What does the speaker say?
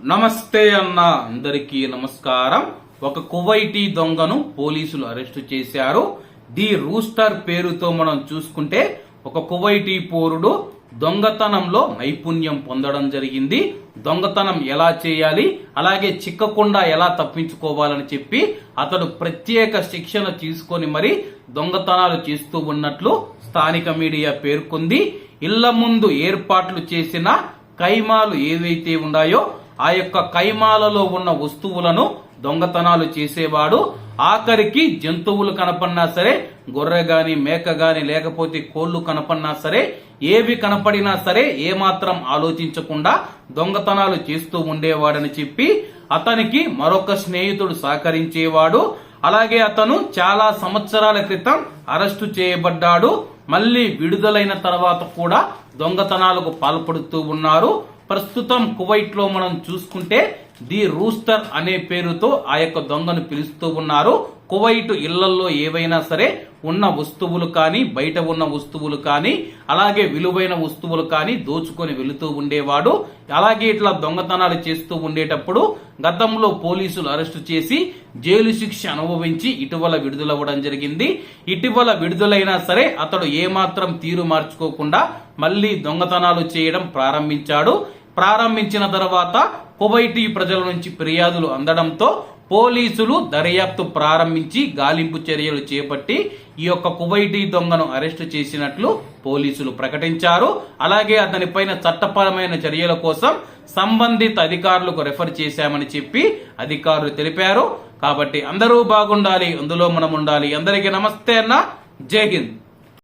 నమస్తే అన్న అందరికీ నమస్కారం. ఒక కువైటీ దొంగను పోలీసులు అరెస్టు చేశారు. ది రూస్టర్ పేరుతో మనం చూసుకుంటే ఒక కువైటీ పోరుడు దొంగతనంలో నైపుణ్యం పొందడం జరిగింది. దొంగతనం ఎలా చేయాలి అలాగే చిక్కకుండా ఎలా తప్పించుకోవాలని చెప్పి అతడు ప్రత్యేక శిక్షణ తీసుకొని మరి దొంగతనాలు చేస్తూ ఉన్నట్లు స్థానిక మీడియా పేర్కొంది. ఇళ్ళ ముందు ఏర్పాట్లు చేసిన కైమాలు ఏవైతే ఉన్నాయో ఆ యొక్క కైమాలలో ఉన్న వస్తువులను దొంగతనాలు చేసేవాడు. ఆఖరికి జంతువులు కనపడినా సరే గొర్రె గాని మేక గాని లేకపోతే కోళ్ళు కనపడినా సరే ఏవి కనపడినా సరే ఏమాత్రం ఆలోచించకుండా దొంగతనాలు చేస్తూ ఉండేవాడని చెప్పి అతనికి మరొక స్నేహితుడు సహకరించేవాడు. అలాగే అతను చాలా సంవత్సరాల క్రితం అరెస్టు చేయబడ్డాడు. మళ్ళీ విడుదలైన తర్వాత కూడా దొంగతనాలకు పాల్పడుతూ ఉన్నారు. ప్రస్తుతం కువైట్లో మనం చూసుకుంటే ది రూస్టర్ అనే పేరుతో ఆ యొక్క దొంగను పిలుస్తూ ఉన్నారు. కువైట్ ఇళ్ళలో ఏవైనా సరే ఉన్న వస్తువులు కానీ బయట ఉన్న వస్తువులు కానీ అలాగే విలువైన వస్తువులు కానీ దోచుకొని వెళుతూ ఉండేవాడు. అలాగే ఇట్లా దొంగతనాలు చేస్తూ ఉండేటప్పుడు గతంలో పోలీసులు అరెస్టు చేసి జైలు శిక్ష అనుభవించి ఇటీవల విడుదలవ్వడం జరిగింది. ఇటీవల విడుదలైనా సరే అతడు ఏమాత్రం తీరు మార్చుకోకుండా మళ్ళీ దొంగతనాలు చేయడం ప్రారంభించాడు. ప్రారంభించిన తర్వాత కువైటీ ప్రజల నుంచి ఫిర్యాదులు అందడంతో పోలీసులు దర్యాప్తు ప్రారంభించి గాలింపు చర్యలు చేపట్టి ఈ యొక్క కువైటీ దొంగను అరెస్టు చేసినట్లు పోలీసులు ప్రకటించారు. అలాగే అతనిపైన చట్టపరమైన చర్యల కోసం సంబంధిత అధికారులకు రెఫర్ చేశామని చెప్పి అధికారులు తెలిపారు. కాబట్టి అందరూ బాగుండాలి అందులో మనం ఉండాలి. అందరికీ నమస్తే అన్న. జై హింద్.